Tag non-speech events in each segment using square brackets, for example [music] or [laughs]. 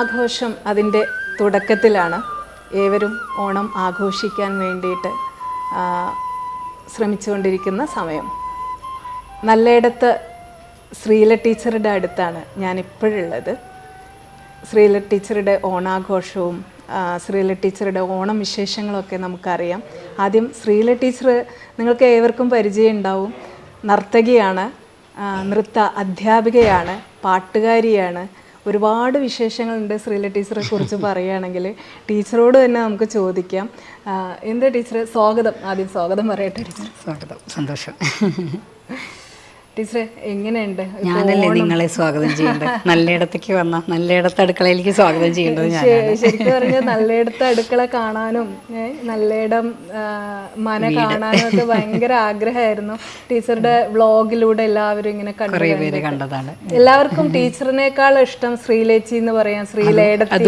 ഓണാഘോഷം അതിന്റെ തുടക്കത്തിലാണ്. ഏവരും ഓണം ആഘോഷിക്കാൻ വേണ്ടിയിട്ട് ശ്രമിച്ചുകൊണ്ടിരിക്കുന്ന സമയം. നല്ലയിടത്ത് ശ്രീല ടീച്ചറുടെ അടുത്താണ് ഞാനിപ്പോഴുള്ളത്. ശ്രീല ടീച്ചറുടെ ഓണാഘോഷവും ശ്രീല ടീച്ചറുടെ ഓണം വിശേഷങ്ങളൊക്കെ നമുക്കറിയാം. ആദ്യം ശ്രീല ടീച്ചർ നിങ്ങൾക്ക് ഏവർക്കും പരിചയം ഉണ്ടാവും നർത്തകിയാണ് നൃത്ത അധ്യാപികയാണ് പാട്ടുകാരിയാണ്. ഒരുപാട് വിശേഷങ്ങളുണ്ട് ശ്രീല ടീച്ചറെ കുറിച്ച് പറയുകയാണെങ്കിൽ. ടീച്ചറോട് തന്നെ നമുക്ക് ചോദിക്കാം. എന്താ ടീച്ചർ സ്വാഗതം. ആദ്യം സ്വാഗതം പറയട്ടെ ടീച്ചർ സ്വാഗതം. സന്തോഷം. ടീച്ചറെ എങ്ങനെയുണ്ട്? ഞാനല്ലേ നിങ്ങളെ സ്വാഗതം ചെയ്യേണ്ടത്? നല്ലയിടത്തേക്ക് വന്ന നല്ലയിടത്ത് അടുക്കളയിലേക്ക് സ്വാഗതം ചെയ്യേണ്ടത് ശരിക്കും പറഞ്ഞാൽ നല്ലയിടത്ത് അടുക്കള കാണാനും നല്ലയിടം മന കാണാനും ഒക്കെ ഭയങ്കര ആഗ്രഹമായിരുന്നു. ടീച്ചറുടെ വ്ളോഗിലൂടെ എല്ലാവരും ഇങ്ങനെ പേര് കണ്ടതാണ്. എല്ലാവർക്കും ടീച്ചറിനേക്കാൾ ഇഷ്ടം ശ്രീലേച്ചി എന്ന് പറയാം. ശ്രീലേടത്തി.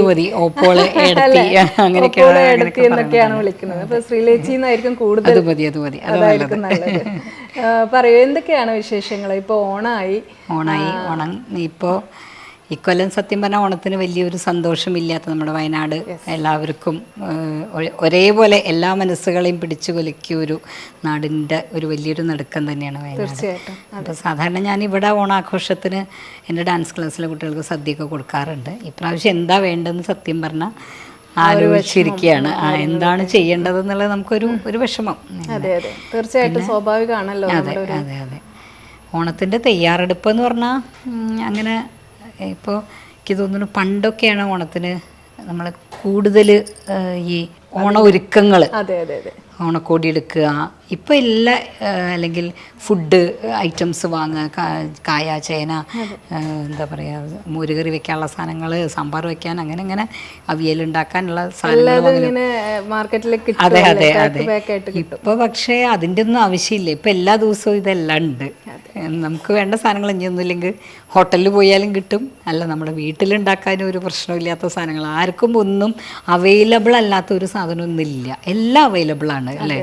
എന്നൊക്കെയാണ് വിളിക്കുന്നത്. അപ്പൊ ശ്രീലേച്ചി എന്നായിരിക്കും കൂടുതൽ അതായിരിക്കും നല്ലത്. പറയൂ എന്തൊക്കെയാണ് വിശേഷങ്ങൾ? ഇപ്പോൾ ഓണായി. ഓണായി. ഓണം ഇപ്പോൾ ഇക്കൊല്ലം സത്യം പറഞ്ഞാൽ ഓണത്തിന് വലിയൊരു സന്തോഷമില്ലാത്ത നമ്മുടെ വയനാട് എല്ലാവർക്കും ഒരേപോലെ എല്ലാ മനസ്സുകളെയും പിടിച്ചു കുലുക്കിയ ഒരു നാടിന്റെ ഒരു വലിയൊരു നടുക്കം തന്നെയാണ് വയനാട്. അപ്പോൾ സാധാരണ ഞാൻ ഇവിടെ ഓണാഘോഷത്തിന് എന്റെ ഡാൻസ് ക്ലാസ്സിലെ കുട്ടികൾക്ക് സദ്യയൊക്കെ കൊടുക്കാറുണ്ട്. ഇപ്രാവശ്യം എന്താ വേണ്ടതെന്ന് സത്യം പറഞ്ഞാൽ ആലോചിച്ചിരിക്കുകയാണ്. എന്താണ് ചെയ്യേണ്ടത് എന്നുള്ളത് നമുക്കൊരു ഒരു വിഷമം. അതെ അതെ. തീർച്ചയായിട്ടും സ്വാഭാവികമാണല്ലോ അതെ അതെ അതെ. ഓണത്തിന്റെ തയ്യാറെടുപ്പ് എന്ന് പറഞ്ഞാൽ അങ്ങനെ ഇപ്പോൾ എനിക്ക് തോന്നുന്നു പണ്ടൊക്കെയാണ് ഓണത്തിന് നമ്മൾ കൂടുതൽ ഈ ഓണ ഒരുക്കങ്ങൾ ഓണക്കോടി എടുക്കുക ഇപ്പോൾ എല്ലാ അല്ലെങ്കിൽ ഫുഡ് ഐറ്റംസ് വാങ്ങുക കായ ചേന എന്താ പറയുക മോരുകറി വെക്കാനുള്ള സാധനങ്ങൾ സാമ്പാർ വെക്കാൻ അങ്ങനെ അങ്ങനെ അവിയൽ ഉണ്ടാക്കാനുള്ള സാധനങ്ങൾ അത് അതെ അതെ. അതെ പാക്കായിട്ട് ഇപ്പൊ പക്ഷേ അതിന്റെ ഒന്നും ആവശ്യമില്ല. ഇപ്പം എല്ലാ ദിവസവും ഇതെല്ലാം ഉണ്ട്. നമുക്ക് വേണ്ട സാധനങ്ങൾ ഇനിയൊന്നുമില്ലെങ്കിൽ ഹോട്ടലിൽ പോയാലും കിട്ടും. അല്ല നമ്മുടെ വീട്ടിലുണ്ടാക്കാനും ഒരു പ്രശ്നമില്ലാത്ത സാധനങ്ങൾ. ആർക്കും ഒന്നും അവൈലബിൾ അല്ലാത്ത ഒരു സാധനമൊന്നുമില്ല. എല്ലാം അവൈലബിൾ ആണ് അല്ലേ?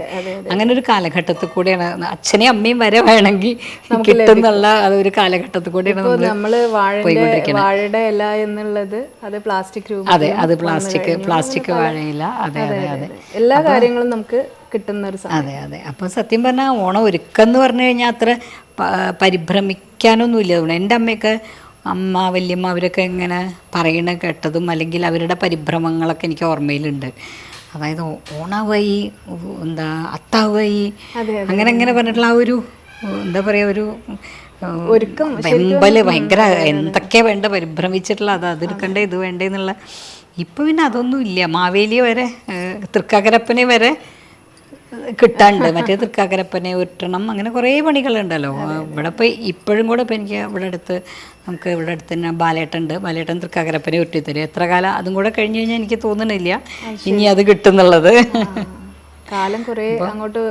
അങ്ങനെ ഒരു കാലഘട്ടത്തിൽ കൂടെയാണ്. അച്ഛനെയും അമ്മയും വരെ വേണമെങ്കിൽ കിട്ടുന്നുള്ള അതൊരു കാലഘട്ടത്തിൽ കൂടെയാണ് നമ്മൾ വാഴയുടെ ഇല എന്നുള്ളത് അത് പ്ലാസ്റ്റിക് അതെ അത് പ്ലാസ്റ്റിക് പ്ലാസ്റ്റിക് വാഴയില്ല അതെ അതെ അതെ എല്ലാ കാര്യങ്ങളും നമുക്ക് കിട്ടുന്ന ഒരു അതെ അതെ. അപ്പോൾ സത്യം പറഞ്ഞാൽ ഓണം ഒരുക്കം പറഞ്ഞു കഴിഞ്ഞാൽ അത്ര പരിഭ്രമിക്കാനൊന്നുമില്ല. അതുകൊണ്ട് എന്റെ അമ്മയൊക്കെ അമ്മ വല്യമ്മ അവരൊക്കെ ഇങ്ങനെ പറയണ കേട്ടതും അല്ലെങ്കിൽ അവരുടെ പരിഭ്രമങ്ങളൊക്കെ എനിക്ക് ഓർമ്മയിലുണ്ട്. അതായത് ഓണാവായി എന്താ അത്താവായി അങ്ങനെ അങ്ങനെ പറഞ്ഞിട്ടുള്ള ആ ഒരു എന്താ പറയുക ഒരു ഒരുക്കം വെമ്പൽ ഭയങ്കര എന്തൊക്കെയാ വേണ്ട പരിഭ്രമിച്ചിട്ടുള്ള അത് അതെടുക്കണ്ടേ ഇത് വേണ്ടേ എന്നുള്ള ഇപ്പൊ പിന്നെ അതൊന്നും ഇല്ല മാവേലി വരെ തൃക്കാക്കരപ്പനെ വരെ കിട്ടാണ്ട് മറ്റേ തൃക്കാക്കരപ്പനെ ഉരുട്ടണം അങ്ങനെ കുറേ പണികളുണ്ടല്ലോ. ഇവിടെ ഇപ്പോൾ ഇപ്പോഴും കൂടെ ഇപ്പോൾ എനിക്ക് ഇവിടെ അടുത്ത് നമുക്ക് ഇവിടെ അടുത്ത് തന്നെ ബാലേട്ടുണ്ട് ബാലേട്ടൻ തൃക്കാക്കരപ്പനെ ഉരുട്ടിത്തരും എത്ര കാലം അതും കൂടെ കഴിഞ്ഞ് കഴിഞ്ഞാൽ എനിക്ക് തോന്നണില്ല. ഇനി അത് കിട്ടുന്നുള്ളത്. കാലം കുറേ അങ്ങോട്ട്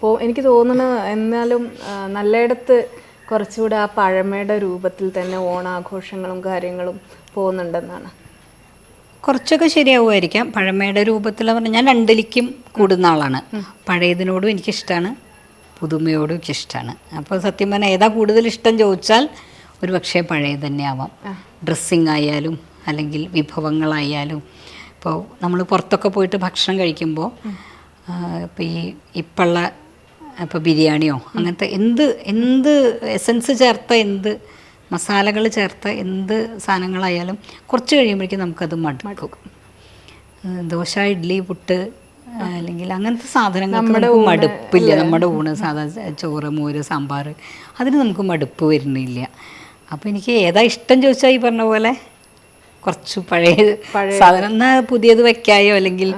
പോ എനിക്ക് തോന്നുന്നു എന്നാലും നല്ലയിടത്ത് കുറച്ചുകൂടെ ആ പഴമയുടെ രൂപത്തിൽ തന്നെ ഓണാഘോഷങ്ങളും കാര്യങ്ങളും പോകുന്നുണ്ടെന്നാണ്. കുറച്ചൊക്കെ ശരിയാവുമായിരിക്കാം. പഴമയുടെ രൂപത്തിൽ പറഞ്ഞാൽ ഞാൻ രണ്ടിലേക്കും കൂടുന്ന ആളാണ്. പഴയതിനോടും എനിക്കിഷ്ടമാണ് പുതുമയോടും എനിക്കിഷ്ടമാണ് അപ്പോൾ സത്യം പറഞ്ഞാൽ ഏതാ കൂടുതൽ ഇഷ്ടം ചോദിച്ചാൽ ഒരു പക്ഷേ പഴയത് തന്നെ ആവാം ഡ്രസ്സിങ് ആയാലും അല്ലെങ്കിൽ വിഭവങ്ങളായാലും. ഇപ്പോൾ നമ്മൾ പുറത്തൊക്കെ പോയിട്ട് ഭക്ഷണം കഴിക്കുമ്പോൾ ഇപ്പോൾ ഈ ഇപ്പുള്ള ഇപ്പോൾ ബിരിയാണിയോ അങ്ങനത്തെ എന്ത് എന്ത് എസൻസ് ചേർത്ത എന്ത് മസാലകൾ ചേർത്ത എന്ത് സാധനങ്ങളായാലും കുറച്ച് കഴിയുമ്പോഴേക്കും നമുക്കത് മടുക്കും. ദോശ ഇഡ്ഡലി പുട്ട് അല്ലെങ്കിൽ അങ്ങനത്തെ സാധനങ്ങൾക്ക് നമുക്ക് മടുപ്പില്ല. നമ്മുടെ ഊണ് സാധാ ചോറ് മോര് സാമ്പാർ അതിന് നമുക്ക് മടുപ്പ് വരുന്നില്ല. അപ്പോൾ എനിക്ക് ഏതാ ഇഷ്ടം ചോദിച്ചാൽ ഈ പറഞ്ഞ പോലെ കുറച്ച് പഴയ സാധനം. എന്നാൽ പുതിയത് വെക്കായോ അല്ലെങ്കിൽ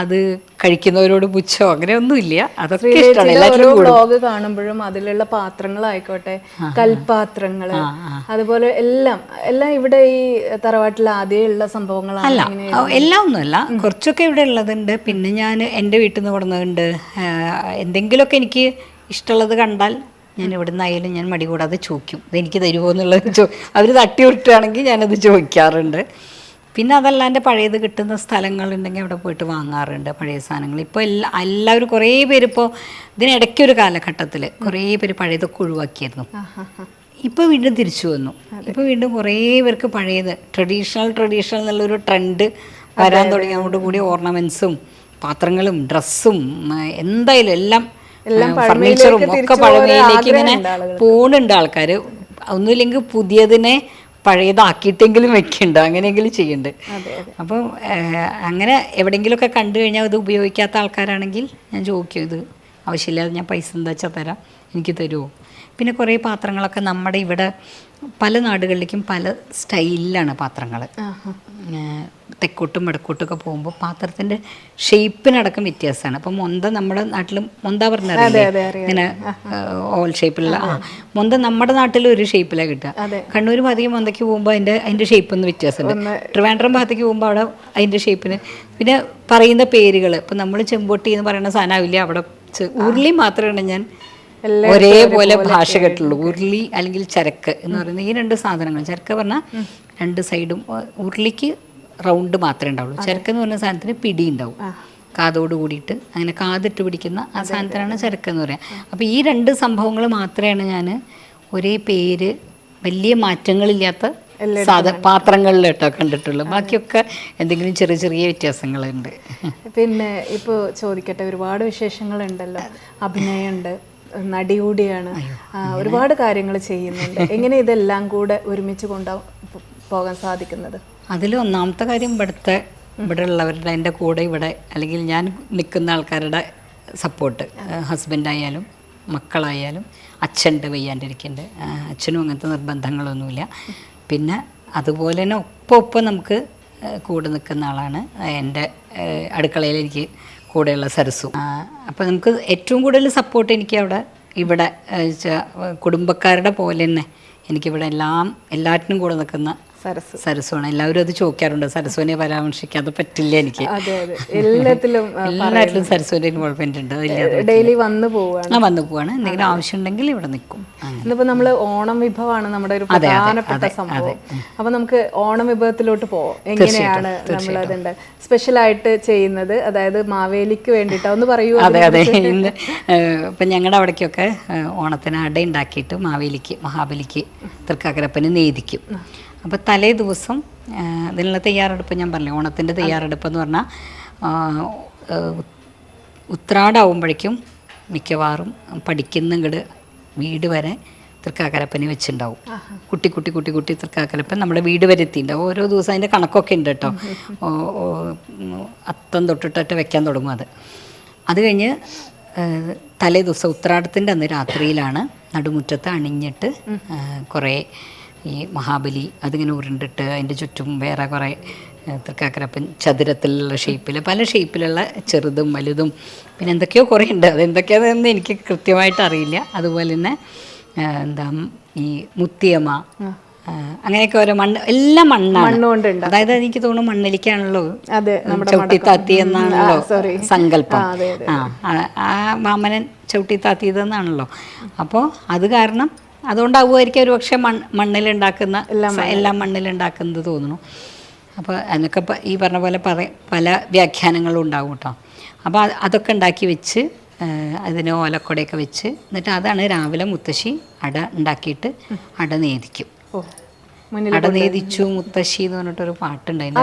അത് കഴിക്കുന്നവരോട് പുച്ഛോ? അങ്ങനെ ഒന്നുമില്ല അതൊക്കെ ഇഷ്ടമാണ്. വ്ളോഗ് കാണുമ്പോഴും അതിലുള്ള പാത്രങ്ങളായിക്കോട്ടെ കൽപാത്രങ്ങൾ അതുപോലെ എല്ലാം എല്ലാം ഇവിടെ ഈ തറവാട്ടിൽ ആദ്യം ഉള്ള സംഭവങ്ങളാണ് അല്ല എല്ലാം ഒന്നുമല്ല കുറച്ചൊക്കെ ഇവിടെ ഉള്ളതുണ്ട്. പിന്നെ ഞാൻ എന്റെ വീട്ടിൽ നിന്ന് കൊടുന്നതുണ്ട് എന്തെങ്കിലുമൊക്കെ എനിക്ക് ഇഷ്ടമുള്ളത് കണ്ടാൽ ഞാൻ ഇവിടെ നിന്നായാലും ഞാൻ മടി കൂടാതെ ചോദിക്കും. ഇത് എനിക്ക് തരുമോ എന്നുള്ളത് ചോ അവർ തട്ടി വിട്ടുകയാണെങ്കിൽ ഞാനത് ചോദിക്കാറുണ്ട്. പിന്നെ അതല്ലാണ്ട് പഴയത് കിട്ടുന്ന സ്ഥലങ്ങളുണ്ടെങ്കിൽ അവിടെ പോയിട്ട് വാങ്ങാറുണ്ട് പഴയ സാധനങ്ങൾ. ഇപ്പോൾ എല്ലാ എല്ലാവരും കുറേ പേര് ഇപ്പോൾ ഇതിനിടയ്ക്കൊരു കാലഘട്ടത്തിൽ കുറേ പേര് പഴയതൊക്കെ ഒഴിവാക്കിയിരുന്നു. ഇപ്പോൾ വീണ്ടും തിരിച്ചു വന്നു. ഇപ്പോൾ വീണ്ടും കുറേ പേർക്ക് പഴയത് ട്രഡീഷണൽ ട്രഡീഷണൽ എന്നുള്ളൊരു ട്രെൻഡ് വരാൻ തുടങ്ങിയതോട് കൂടി ഓർണമെൻസും പാത്രങ്ങളും ഡ്രസ്സും എന്തായാലും എല്ലാം ഫർണിച്ചറും ഒക്കെ പഴമയിലേക്ക് ഇങ്ങനെ പോണുണ്ട് ആൾക്കാർ ഒന്നുമില്ലെങ്കിൽ പുതിയതിനെ പഴയതാക്കിയിട്ടെങ്കിലും വെക്കുന്നുണ്ട് അങ്ങനെയെങ്കിലും ചെയ്യുന്നുണ്ട് അപ്പം അങ്ങനെ എവിടെയെങ്കിലുമൊക്കെ കണ്ടു കഴിഞ്ഞാൽ ഇത് ഉപയോഗിക്കാത്ത ആൾക്കാരാണെങ്കിൽ ഞാൻ ചോദിക്കും ഇത് ആവശ്യമില്ലാതെ ഞാൻ പൈസ എന്താ വെച്ചാൽ തരാം? എനിക്ക് തരുമോ പിന്നെ കുറേ പാത്രങ്ങളൊക്കെ നമ്മുടെ ഇവിടെ പല നാടുകളിലേക്കും പല സ്റ്റൈലിലാണ് പാത്രങ്ങൾ തെക്കോട്ടും വടക്കോട്ടും ഒക്കെ പോകുമ്പോൾ പാത്രത്തിന്റെ ഷേപ്പിനടക്കം വ്യത്യാസമാണ്. അപ്പം മൊന്ത നമ്മുടെ നാട്ടിൽ മൊന്ത പറഞ്ഞറിയില്ലേ? ഇങ്ങനെ ഓവൽ ഷേപ്പിലുള്ള ആ മൊന്ത നമ്മുടെ നാട്ടിൽ ഒരു ഷേപ്പിലാണ് കിട്ടുക. കണ്ണൂർ ഭാഗത്തേക്ക് മൊന്തയ്ക്ക് പോകുമ്പോൾ അതിന്റെ അതിന്റെ ഷേപ്പ് ഒന്ന് വ്യത്യാസമുണ്ട് ട്രിവാൻഡ്രം ഭാഗത്തേക്ക് പോകുമ്പോൾ അവിടെ അതിന്റെ ഷേപ്പിന് പിന്നെ പറയുന്ന പേരുകൾ ഇപ്പം നമ്മൾ ചെമ്പൊട്ടി എന്ന് പറയുന്ന സാധനമാവില്ല അവിടെ ഉരുളി മാത്രമാണ് ഞാൻ ഒരേപോലെ ഭാഷ കേട്ടുള്ളൂ ഉരുളി അല്ലെങ്കിൽ ചരക്ക് എന്ന് പറയുന്ന ഈ രണ്ട് സാധനങ്ങൾ. ചരക്ക് പറഞ്ഞാൽ രണ്ട് സൈഡും ഉരുളിക്ക് റൗണ്ട് മാത്രമേ ഉണ്ടാവുള്ളൂ. ചരക്ക് എന്ന് പറയുന്ന സാധനത്തിന് പിടി ഉണ്ടാവും. കാതോട് കൂടിയിട്ട് അങ്ങനെ കാതിട്ട് പിടിക്കുന്ന ആ സാധനത്തിനാണ് ചരക്ക് എന്ന് പറയുക അപ്പോൾ ഈ രണ്ട് സംഭവങ്ങൾ മാത്രമാണ് ഞാൻ ഒരേ പേര് വലിയ മാറ്റങ്ങളില്ലാത്ത സാധ പാത്രങ്ങളിൽ കേട്ടോ കണ്ടിട്ടുള്ളൂ. ബാക്കിയൊക്കെ എന്തെങ്കിലും ചെറിയ ചെറിയ വ്യത്യാസങ്ങളുണ്ട്. പിന്നെ ഇപ്പോൾ ചോദിക്കട്ടെ ഒരുപാട് വിശേഷങ്ങളുണ്ടല്ലോ. അഭിനയമുണ്ട്. നടികൂടിയാണ്. കൂടിയാണ് ഒരുപാട് കാര്യങ്ങൾ ചെയ്യുന്നുണ്ട്. [laughs] എങ്ങനെ ഇതെല്ലാം കൂടെ ഒരുമിച്ച് കൊണ്ടു പോകാൻ സാധിക്കുന്നത്? അതിൽ ഒന്നാമത്തെ കാര്യം ഇവിടുത്തെ ഇവിടെ ഉള്ളവരുടെ എന്റെ കൂടെ ഇവിടെ അല്ലെങ്കിൽ ഞാൻ നിൽക്കുന്ന ആൾക്കാരുടെ സപ്പോർട്ട് ഹസ്ബൻഡായാലും മക്കളായാലും അച്ഛന്റെ വയ്യാണ്ടിരിക്കുന്നുണ്ട് അച്ഛനും അങ്ങനത്തെ നിർബന്ധങ്ങളൊന്നുമില്ല. പിന്നെ അതുപോലെ തന്നെ ഒപ്പം ഒപ്പം നമുക്ക് കൂടെ നിൽക്കുന്ന ആളാണ്. എന്റെ അടുക്കളയിൽ എനിക്ക് കൂടെയുള്ള സരസു അപ്പോൾ നമുക്ക് ഏറ്റവും കൂടുതൽ സപ്പോർട്ട് എനിക്ക് അവിടെ ഇവിടെ കുടുംബക്കാരുടെ പോലെ തന്നെ എനിക്കിവിടെ എല്ലാം എല്ലാറ്റിനും കൂടെ നിൽക്കുന്ന സരസ്വാണ് എല്ലാവരും അത് ചോദിക്കാറുണ്ട്. സരസ്വനെ പരാമർശിക്കാതെ പറ്റില്ല എനിക്ക്. എല്ലാത്തിലും സരസ്വന്റെ ഇൻവോൾവ്മെന്റ് ഉണ്ട്. ഡെയിലി വന്നു പോവാണ്. വന്നു പോവാണ്. എന്തെങ്കിലും ആവശ്യം ഉണ്ടെങ്കിൽ ഇവിടെ നിൽക്കും. ഇന്നിപ്പോ നമ്മൾ ഓണം വിഭവമാണ് നമ്മുടെ ഒരു പ്രധാനപ്പെട്ട സംഭവം. അപ്പൊ നമുക്ക് ഓണം വിഭവത്തിലോട്ട് പോവാം. എങ്ങനെയാണ് നമ്മൾ അതുണ്ട് സ്പെഷ്യൽ ആയിട്ട് ചെയ്യുന്നത്? അതായത് മാവേലിക്ക് വേണ്ടിയിട്ട് ഒന്ന് പറയൂ അതെ അതെ. ഇന്ന് ഇപ്പം ഞങ്ങളുടെ അവിടേക്കൊക്കെ ഓണത്തിന് അട ഉണ്ടാക്കിയിട്ട് മാവേലിക്ക് മഹാബലിക്ക് തൃക്കാക്കരപ്പന് നേദിക്കും. അപ്പോൾ തലേ ദിവസം ഇതിനുള്ള അതിനുള്ള തയ്യാറെടുപ്പ് ഞാൻ പറഞ്ഞു ഓണത്തിന്റെ തയ്യാറെടുപ്പ് എന്ന് പറഞ്ഞാൽ ഉത്രാടാവുമ്പോഴേക്കും മിക്കവാറും പഠിക്കുന്ന വീട് വരെ തൃക്കാക്കരപ്പനെ വെച്ചിട്ടുണ്ടാവും കുട്ടി കുട്ടി കുട്ടി കുട്ടി തൃക്കാക്കരപ്പൻ നമ്മുടെ വീട് വരെ എത്തിയിട്ടുണ്ടാവും ഓരോ ദിവസം അതിന്റെ കണക്കൊക്കെ ഉണ്ട് കേട്ടോ അത്തം തൊട്ടിട്ടൊക്കെ വെക്കാൻ തുടങ്ങും അത്. അത് കഴിഞ്ഞ് തലേ ദിവസം ഉത്രാടത്തിന്റെ അന്ന് രാത്രിയിലാണ് നടുമുറ്റത്ത് അണിഞ്ഞിട്ട് കുറേ ഈ മഹാബലി അതിങ്ങനെ ഉരുണ്ടിട്ട് അതിന്റെ ചുറ്റും വേറെ കുറേ തൃക്കാക്കരപ്പൻ ചതുരത്തിലുള്ള ഷേപ്പിൽ പല ഷേപ്പിലുള്ള ചെറുതും വലുതും പിന്നെ എന്തൊക്കെയോ കുറേ ഉണ്ട്. അതെന്തൊക്കെയാണെന്ന് എനിക്ക് കൃത്യമായിട്ട് അറിയില്ല. അതുപോലെ തന്നെ എന്താ ഈ മുത്തിയമ്മ അങ്ങനെയൊക്കെ ഓരോ മണ്ണ് എല്ലാം മണ്ണാണ്. അതായത് എനിക്ക് തോന്നുന്നു മണ്ണിലേക്കാണല്ലോ ചവിട്ടിത്താത്തി എന്നാണല്ലോ. സങ്കല്പം. ആ, മാമനൻ ചവിട്ടി താത്തിയതെന്നാണല്ലോ. ചവിട്ടിത്താത്തിയതെന്നാണല്ലോ അപ്പോൾ അത് കാരണം അതുകൊണ്ടാവുമായിരിക്കും ഒരു പക്ഷേ മൺ മണ്ണിലുണ്ടാക്കുന്ന എല്ലാം മണ്ണിലുണ്ടാക്കുന്നത് തോന്നുന്നു. അപ്പോൾ അതിനൊക്കെ ഈ പറഞ്ഞ പോലെ പറ പല വ്യാഖ്യാനങ്ങളും ഉണ്ടാവും കേട്ടോ. അപ്പോൾ അത് അതൊക്കെ ഉണ്ടാക്കി വെച്ച് അതിന് ഓലക്കൊടയൊക്കെ വെച്ച് എന്നിട്ട് അതാണ് രാവിലെ മുത്തശ്ശി അട ഉണ്ടാക്കിയിട്ട് അട നേദിക്കും. അട നേദിച്ചു മുത്തശ്ശി എന്ന് പറഞ്ഞിട്ടൊരു പാട്ടുണ്ടായിരുന്നു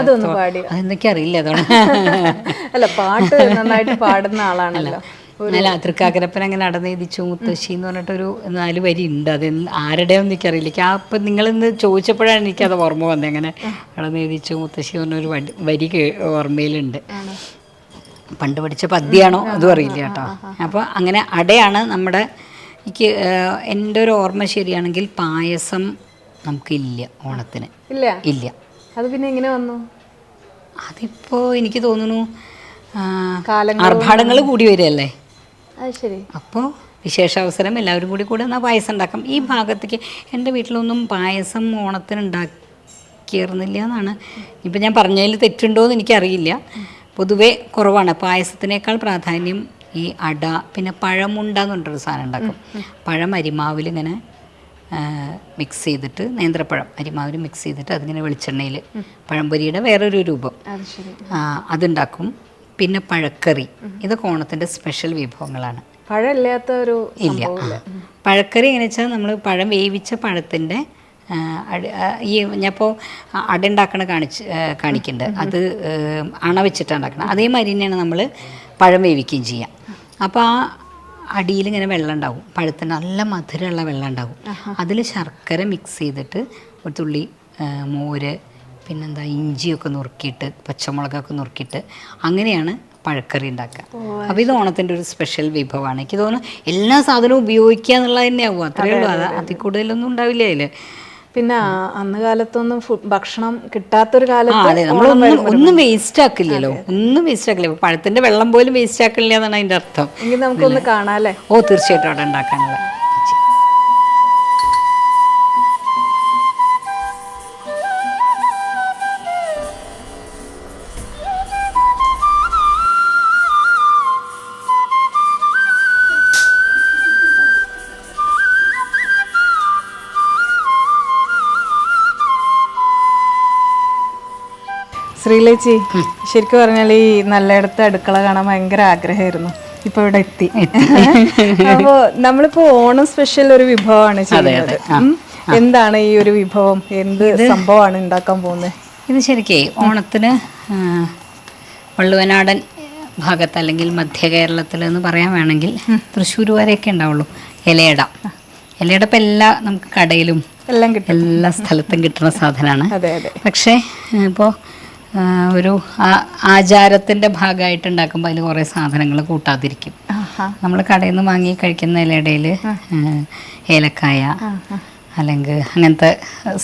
അതെന്തൊക്കെ അറിയില്ല അതുകൊണ്ട് [laughs] അല്ല പാട്ട് നന്നായിട്ട് പാടുന്ന ആളാണല്ലോ. അല്ല തൃക്കാക്കരപ്പൻ അങ്ങനെ അടനേദിച്ചു മുത്തശ്ശി എന്ന് പറഞ്ഞിട്ടൊരു നാല് വരി ഉണ്ട്. അത് ആരുടെയൊന്നും എനിക്കറിയില്ല. എനിക്ക് ആ ഇപ്പം നിങ്ങളിന്ന് ചോദിച്ചപ്പോഴാണ് എനിക്കത് ഓർമ്മ വന്നത്. അങ്ങനെ അടനേദിച്ചു മുത്തശ്ശി എന്ന് പറഞ്ഞൊരു വരി ഓർമ്മയിലുണ്ട്. പണ്ട് പഠിച്ച പദ്യാണോ? അതും അറിയില്ല കേട്ടോ. അപ്പോൾ അങ്ങനെ അടയാണ് നമ്മുടെ എനിക്ക് എന്റെ ഒരു ഓർമ്മ ശരിയാണെങ്കിൽ പായസം നമുക്കില്ല ഓണത്തിന്. ഇല്ല? ഇല്ല. അത് പിന്നെ എങ്ങനെ വന്നു? അതിപ്പോ എനിക്ക് തോന്നുന്നു ആർഭാടങ്ങൾ കൂടി വരികയല്ലേ? അപ്പോൾ വിശേഷ അവസരം എല്ലാവരും കൂടി കൂടെ എന്നാൽ പായസം ഉണ്ടാക്കാം. ഈ ഭാഗത്തേക്ക് എന്റെ വീട്ടിലൊന്നും പായസം ഓണത്തിന് ഉണ്ടാക്കിയിരുന്നില്ല എന്നാണ് ഇപ്പം ഞാൻ പറഞ്ഞതിൽ തെറ്റുണ്ടോ എന്ന് എനിക്കറിയില്ല. പൊതുവേ കുറവാണ്. പായസത്തിനേക്കാൾ പ്രാധാന്യം ഈ അട പിന്നെ പഴമുണ്ട എന്ന് പറഞ്ഞിട്ടൊരു സാധനം ഉണ്ടാക്കും. പഴം അരിമാവിൽ ഇങ്ങനെ മിക്സ് ചെയ്തിട്ട് നേന്ത്രപ്പഴം അരിമാവിൽ മിക്സ് ചെയ്തിട്ട് അതിങ്ങനെ വെളിച്ചെണ്ണയിൽ പഴംപൊരിയുടെ വേറൊരു രൂപം. അതുണ്ടാക്കും. പിന്നെ പഴക്കറി. ഇതൊക്കെ ഓണത്തിന്റെ സ്പെഷ്യൽ വിഭവങ്ങളാണ്. പഴമില്ലാത്ത ഒരു ഇല്ല. പഴക്കറി എങ്ങനെ വെച്ചാൽ നമ്മൾ പഴം വേവിച്ച പഴത്തിന്റെ ഈ ഞാനിപ്പോൾ അട ഉണ്ടാക്കണ കാണിച്ച് കാണിക്കുന്നുണ്ട് അത് അണ വെച്ചിട്ടാണ് ഉണ്ടാക്കണം അതേമാതിരി തന്നെയാണ് നമ്മൾ പഴം വേവിക്കുകയും ചെയ്യാം. അപ്പോൾ ആ അടിയിൽ ഇങ്ങനെ വെള്ളം ഉണ്ടാവും. പഴത്തിന് നല്ല മധുരമുള്ള വെള്ളം ഉണ്ടാവും. അതിൽ ശർക്കര മിക്സ് ചെയ്തിട്ട് ഒരു തുള്ളി മോര് പിന്നെന്താ ഇഞ്ചിയൊക്കെ നുറുക്കിയിട്ട് പച്ചമുളകൊക്കെ നുറുക്കിയിട്ട് അങ്ങനെയാണ് പഴക്കറി ഉണ്ടാക്കുക. അപ്പോൾ ഇത് ഓണത്തിന്റെ ഒരു സ്പെഷ്യൽ വിഭവമാണ്. എനിക്ക് തോന്നുന്നു എല്ലാ സാധനവും ഉപയോഗിക്കുക എന്നുള്ളത് തന്നെയാവും. അത്രയേ ഉള്ളൂ. അത് അതിൽ കൂടുതലൊന്നും ഉണ്ടാവില്ല അതിൽ പിന്നെ അന്ന് കാലത്തൊന്നും ഭക്ഷണം കിട്ടാത്തൊരു കാലത്ത് നമ്മളൊന്നും ഒന്നും വേസ്റ്റ് ആക്കില്ലല്ലോ. ഒന്നും വേസ്റ്റ് ആക്കില്ല. പഴത്തിന്റെ വെള്ളം പോലും വേസ്റ്റ് ആക്കില്ല എന്നാണ് അതിന്റെ അർത്ഥം. എങ്കിൽ നമുക്കൊന്ന് കാണാല്ലേ ഓ തീർച്ചയായിട്ടും അവിടെ ഉണ്ടാക്കാനുള്ള. ശ്രീലേച്ചി ശരിക്കും പറഞ്ഞാൽ ഈ നല്ലയിടത്ത് അടുക്കള കാണാൻ ഭയങ്കര ആഗ്രഹമായിരുന്നു. ഇപ്പൊ ഇവിടെ എത്തി. അപ്പോ നമ്മളിപ്പോ ഓണം സ്പെഷ്യൽ ഒരു വിഭവമാണ് ചെയ്യുന്നത്. എന്താണ് ഈ ഒരു വിഭവം? എന്ത് സംഭവമാണ് ഉണ്ടാക്കാൻ പോകുന്നത് ഇത് ശരിക്കേ ഓണത്തിന് വള്ളുവനാടൻ ഭാഗത്ത് അല്ലെങ്കിൽ മധ്യ കേരളത്തിൽ എന്ന് പറയാൻ വേണമെങ്കിൽ തൃശ്ശൂർ വരെയൊക്കെ ഉണ്ടാവുള്ളൂ. ഇലയട. ഇലയട ഇപ്പം എല്ലാ നമുക്ക് കടയിലും എല്ലാം കിട്ടും. എല്ലാ സ്ഥലത്തും കിട്ടുന്ന സാധനമാണ്. പക്ഷേ ഇപ്പോൾ ഒരു ആചാരത്തിന്റെ ആചാരത്തിന്റെ ഭാഗമായിട്ട് ഉണ്ടാക്കുമ്പോൾ അതിൽ കുറേ സാധനങ്ങൾ കൂട്ടാതിരിക്കും. നമ്മൾ കടയിൽ നിന്ന് വാങ്ങി കഴിക്കുന്ന ഇലയിടയിൽ ഏലക്കായ അല്ലെങ്കിൽ അങ്ങനത്തെ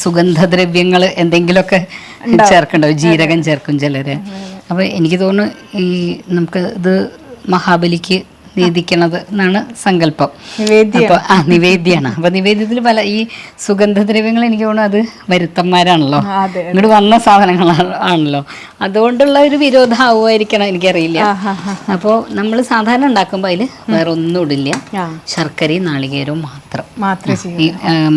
സുഗന്ധദ്രവ്യങ്ങൾ എന്തെങ്കിലുമൊക്കെ ചേർക്കണ്ടാവും ജീരകം ചേർക്കും ചിലർ അപ്പോൾ എനിക്ക് തോന്നുന്നു ഈ നമുക്ക് ഇത് മഹാബലിക്ക് നീതിക്കണത് എന്നാണ് സങ്കല്പം. അപ്പോൾ ആ നിവേദ്യാണ്. അപ്പോൾ നിവേദ്യത്തിൽ പല ഈ സുഗന്ധദ്രവ്യങ്ങൾ എനിക്ക് തോന്നുന്നു അത് വരുത്തന്മാരാണല്ലോ. ഇങ്ങോട്ട് വന്ന സാധനങ്ങളാണ് ആണല്ലോ. അതുകൊണ്ടുള്ള ഒരു വിരോധമാവുമായിരിക്കണം എനിക്കറിയില്ല. അപ്പോൾ നമ്മൾ സാധാരണ ഉണ്ടാക്കുമ്പോൾ അതിൽ വേറെ ഒന്നും ഇടില്ല. ശർക്കരയും നാളികേരവും മാത്രം. മാത്രം ഈ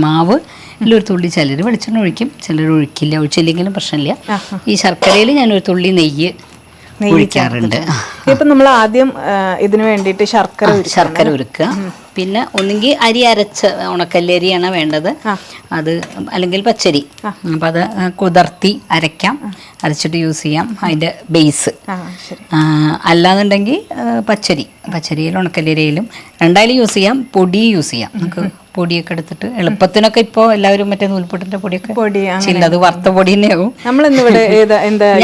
മാവ് ഒരു തുള്ളി ചിലർ വെളിച്ചെണ്ണ ഒഴിക്കും ചിലർ ഒഴിക്കില്ല ഒഴിച്ചില്ലെങ്കിലും പ്രശ്നമില്ല. ഈ ശർക്കരയിൽ ഒരു തുള്ളി നെയ്യ് ഒഴിക്കാറുണ്ട്. ഇപ്പൊ നമ്മൾ ആദ്യം ഇതിനു വേണ്ടിയിട്ട് ശർക്കര ശർക്കര ഉരുക്കുക. പിന്നെ ഒന്നുകിൽ അരി അരച്ച ഉണക്കല്ലരിയാണ് വേണ്ടത്. അത് അല്ലെങ്കിൽ പച്ചരി. അപ്പം അത് കുതിർത്തി അരയ്ക്കാം അരച്ചിട്ട് യൂസ് ചെയ്യാം. അതിന്റെ ബേസ്. അല്ലാന്നുണ്ടെങ്കിൽ പച്ചരി. പച്ചരിയിലും ഉണക്കല്ലരിയിലും. രണ്ടായാലും യൂസ് ചെയ്യാം. പൊടി യൂസ് ചെയ്യാം. നമുക്ക് പൊടിയൊക്കെ എടുത്തിട്ട് എളുപ്പത്തിനൊക്കെ ഇപ്പോൾ എല്ലാവരും മറ്റേ നൂൽപ്പൊട്ടിന്റെ പൊടിയൊക്കെ പൊടി ചില്ല അത് വറുത്ത പൊടി തന്നെയാകും. നമ്മൾ ഇന്നിവിടെ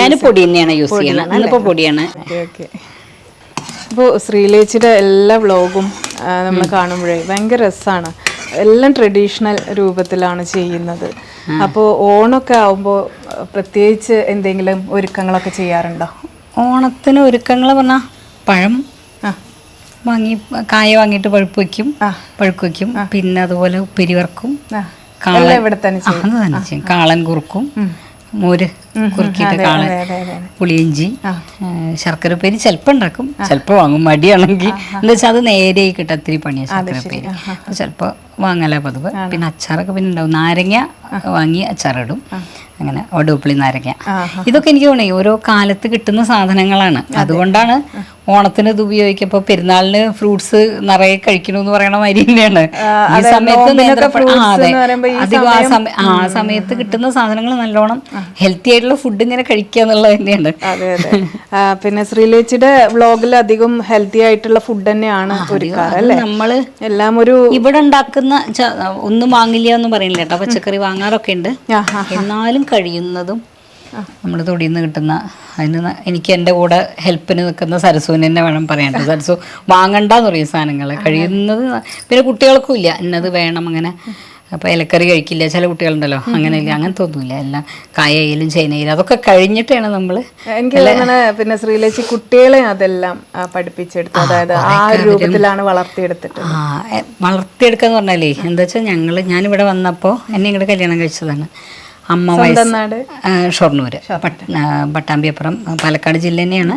ഞാൻ പൊടി തന്നെയാണ് യൂസ് ചെയ്യുന്നത്. ഇന്നിപ്പോൾ പൊടിയാണ്. ഇപ്പോൾ ശ്രീലേച്ചിയുടെ എല്ലാ വ്ളോഗും നമ്മൾ കാണുമ്പോഴേ ഭയങ്കര രസമാണ് എല്ലാം ട്രഡീഷണൽ രൂപത്തിലാണ് ചെയ്യുന്നത്. അപ്പോൾ ഓണമൊക്കെ ആവുമ്പോൾ പ്രത്യേകിച്ച് എന്തെങ്കിലും ഒരുക്കങ്ങളൊക്കെ ചെയ്യാറുണ്ടോ? ഓണത്തിന് ഒരുക്കങ്ങൾ പറഞ്ഞാൽ പഴം വാങ്ങി കായ വാങ്ങിയിട്ട് പഴുപ്പ് വയ്ക്കും പഴുപ്പ് പഴുക്ക് വയ്ക്കും പിന്നെ അതുപോലെ ഉപ്പരി വറക്കും. കാളൻ കാളൻ കുറുക്കും. മോര് കുറുക്കിയിട്ട് കാളൻ പുളിയിഞ്ചി ശർക്കര ഉപ്പേരി ചിലപ്പോൾ ഉണ്ടാക്കും. ചിലപ്പോൾ വാങ്ങും. മടിയാണെങ്കിൽ എന്താ വെച്ചാൽ അത് നേരെ കിട്ടും ഒത്തിരി പണിയാണ് ശർക്കര ഉപ്പേരി. ചിലപ്പോൾ വാങ്ങല പതിവ്. പിന്നെ അച്ചാറൊക്കെ പിന്നെ ഉണ്ടാവും. നാരങ്ങ വാങ്ങി അച്ചാറിടും. അങ്ങനെ ഒടുപ്പുളി നാരങ്ങ. ഇതൊക്കെ എനിക്ക് തോന്നി ഓരോ കാലത്ത് കിട്ടുന്ന സാധനങ്ങളാണ്. അതുകൊണ്ടാണ് ഓണത്തിന് ഇത് ഉപയോഗിക്കപ്പോ പെരുന്നാളിന് ഫ്രൂട്ട്സ് നിറയെ കഴിക്കണു എന്ന് പറയണ മാതിരി തന്നെയാണ്. ഈ സമയത്ത് അധികം ആ സമയം ആ സമയത്ത് കിട്ടുന്ന സാധനങ്ങൾ നല്ലോണം ഹെൽത്തി ആയിട്ടുള്ള ഫുഡ് ഇങ്ങനെ കഴിക്കുക എന്നുള്ളത് തന്നെയാണ്. പിന്നെ ശ്രീലേച്ചിയുടെ വ്ളോഗിൽ അധികം ഹെൽത്തി ആയിട്ടുള്ള ഫുഡ് തന്നെയാണ് നമ്മൾ എല്ലാം ഒരു ഇവിടെ ഉണ്ടാക്കുന്ന ഒന്നും വാങ്ങില്ല എന്ന് പറയില്ല കേട്ടോ. പച്ചക്കറി വാങ്ങാറൊക്കെ ഉണ്ട്. എന്നാലും കഴിയുന്നതും നമ്മൾ തൊടിയിൽ നിന്ന് കിട്ടുന്ന അതിന് എനിക്ക് എന്റെ കൂടെ ഹെൽപ്പിന് നിൽക്കുന്ന സരസുവിന് തന്നെ വേണം പറയാനുള്ളത് സരസു വാങ്ങണ്ടെന്ന് പറയും സാധനങ്ങൾ കഴിയുന്നത് പിന്നെ കുട്ടികൾക്കും ഇല്ല. എന്നത് വേണം അങ്ങനെ. അപ്പോൾ ഇലക്കറി കഴിക്കില്ല. ചില കുട്ടികളുണ്ടല്ലോ. അങ്ങനെ ഇല്ല. അങ്ങനത്തെ ഒന്നുമില്ല. എല്ലാം കായയിലും ചേനയിലും അതൊക്കെ കഴിഞ്ഞിട്ടാണ് നമ്മൾ എനിക്ക് പിന്നെ ശ്രീലേച്ചി കുട്ടികളെ അതെല്ലാം പഠിപ്പിച്ചെടുത്തു. അതായത് ആ രൂപത്തിലാണ് വളർത്തിയെടുത്തിട്ട് ആ വളർത്തിയെടുക്കുക വളർത്തിയെടുക്കാന്ന് പറഞ്ഞാലേ എന്താ വെച്ചാൽ ഞങ്ങൾ ഞാനിവിടെ വന്നപ്പോൾ എന്നെ ഇങ്ങോട്ട് കല്യാണം കഴിച്ചതാണ്. അമ്മ വയസ്സ് നാട്. ഷൊർണൂര്. പട്ടാമ്പിയപ്പുറം. പാലക്കാട് ജില്ല തന്നെയാണ്.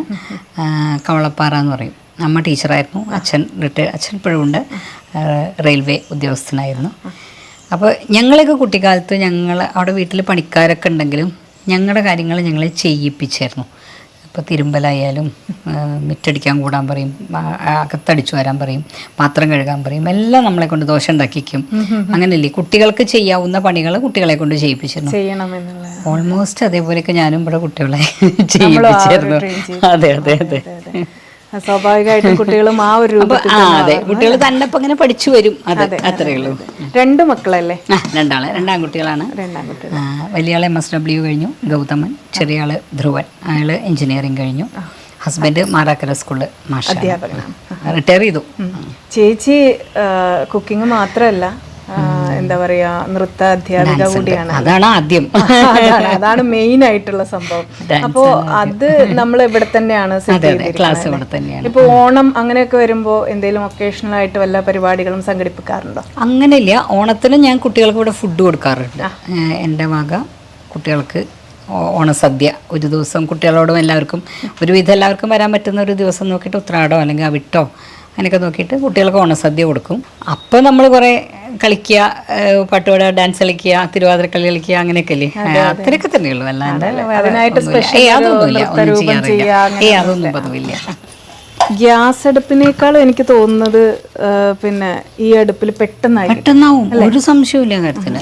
കവളപ്പാറ എന്ന് പറയും. അമ്മ ടീച്ചറായിരുന്നു. അച്ഛൻ റിട്ടയർ അച്ഛൻ ഇപ്പോഴും ഉണ്ട്. റെയിൽവേ ഉദ്യോഗസ്ഥനായിരുന്നു. അപ്പോൾ ഞങ്ങളൊക്കെ കുട്ടിക്കാലത്ത് ഞങ്ങൾ അവിടെ വീട്ടിൽ പണിക്കാരൊക്കെ ഉണ്ടെങ്കിലും ഞങ്ങളുടെ കാര്യങ്ങൾ ഞങ്ങളെ ചെയ്യിപ്പിച്ചായിരുന്നു. ഇപ്പോൾ തിരുമ്പലായാലും മിറ്റടിക്കാൻ കൂടാൻ പറയും അകത്തടിച്ചു വരാൻ പറയും പാത്രം കഴുകാൻ പറയും എല്ലാം നമ്മളെ കൊണ്ട് ദോഷം ഉണ്ടാക്കിക്കും. അങ്ങനെയല്ലേ? കുട്ടികൾക്ക് ചെയ്യാവുന്ന പണികൾ കുട്ടികളെ കൊണ്ട് ചെയ്യിപ്പിച്ചിരുന്നു. ഓൾമോസ്റ്റ് അതേപോലെയൊക്കെ ഞാനും ഇവിടെ കുട്ടികളെ ചെയ്യിപ്പിച്ചിരുന്നു. അതെ അതെ അതെ. സ്വാഭാവികമായിട്ടും കുട്ടികളും ആ ഒരു അതെ. കുട്ടികൾ തന്നെ ഇപ്പൊ ഇങ്ങനെ പഠിച്ചു വരും. അതെ അത്രേ ഉള്ളൂ. രണ്ട് മക്കളല്ലേ? രണ്ടാളെ രണ്ടാം കുട്ടികളാണ്. ആ, വലിയ ആൾ എം എസ് ഡബ്ല്യു കഴിഞ്ഞു ഗൗതമൻ. ചെറിയ ആൾ ധ്രുവൻ. അയാൾ എഞ്ചിനീയറിംഗ് കഴിഞ്ഞു. ഹസ്ബൻഡ് മാറാക്കര സ്കൂളിൽ മാഷ റിട്ടയർ ചെയ്തു. ചേച്ചി കുക്കിംഗ് മാത്രമല്ല എന്താ പറയാ നൃത്ത അധ്യാപിക കൂടിയാണ്. അതാണ് ആദ്യം. അതാണ് അതാണ് മെയിൻ ആയിട്ടുള്ള സംഭവം. അപ്പോ അത് നമ്മൾ ഇവിടെ തന്നെയാണ് ക്ലാസ് ഇവിടെ തന്നെയാണ്. ഇപ്പൊ ഓണം അങ്ങനെയൊക്കെ വരുമ്പോ എന്തെങ്കിലും ഒക്കേഷണൽ ആയിട്ട് വല്ല പരിപാടികളും സംഘടിപ്പിക്കാറുണ്ടോ? അങ്ങനെയില്ല. ഓണത്തിന് ഞാൻ കുട്ടികൾക്ക് ഇവിടെ ഫുഡ് കൊടുക്കാറുണ്ട്. എന്റെ എന്റെ വക കുട്ടികൾക്ക് ഓണസദ്യ ഒരു ദിവസം കുട്ടികളോടും എല്ലാവർക്കും ഒരുവിധം എല്ലാവർക്കും വരാൻ പറ്റുന്ന ഒരു ദിവസം നോക്കിയിട്ട് ഉത്രാടോ അല്ലെങ്കിൽ അവിട്ടോ അങ്ങനെയൊക്കെ നോക്കിയിട്ട് കുട്ടികൾക്ക് ഓണസദ്യ കൊടുക്കും. അപ്പോൾ നമ്മൾ കുറേ കളിക്കുക പാട്ടുപാട ഡാൻസ് കളിക്കുക തിരുവാതിരക്കളി കളിക്കുക അങ്ങനെയൊക്കെ അല്ലേ അത്രയൊക്കെ തന്നെയുള്ളൂ. അല്ലാണ്ട് അതൊന്നുമില്ല. ഏയ് അതൊന്നും പതിവില്ല. ഗ്യാസ് അടുപ്പിനേക്കാളും എനിക്ക് തോന്നുന്നത് പിന്നെ ഈ അടുപ്പിൽ പെട്ടെന്നായി പെട്ടെന്നാവും. ഒരു സംശയമില്ല കാര്യത്തിൽ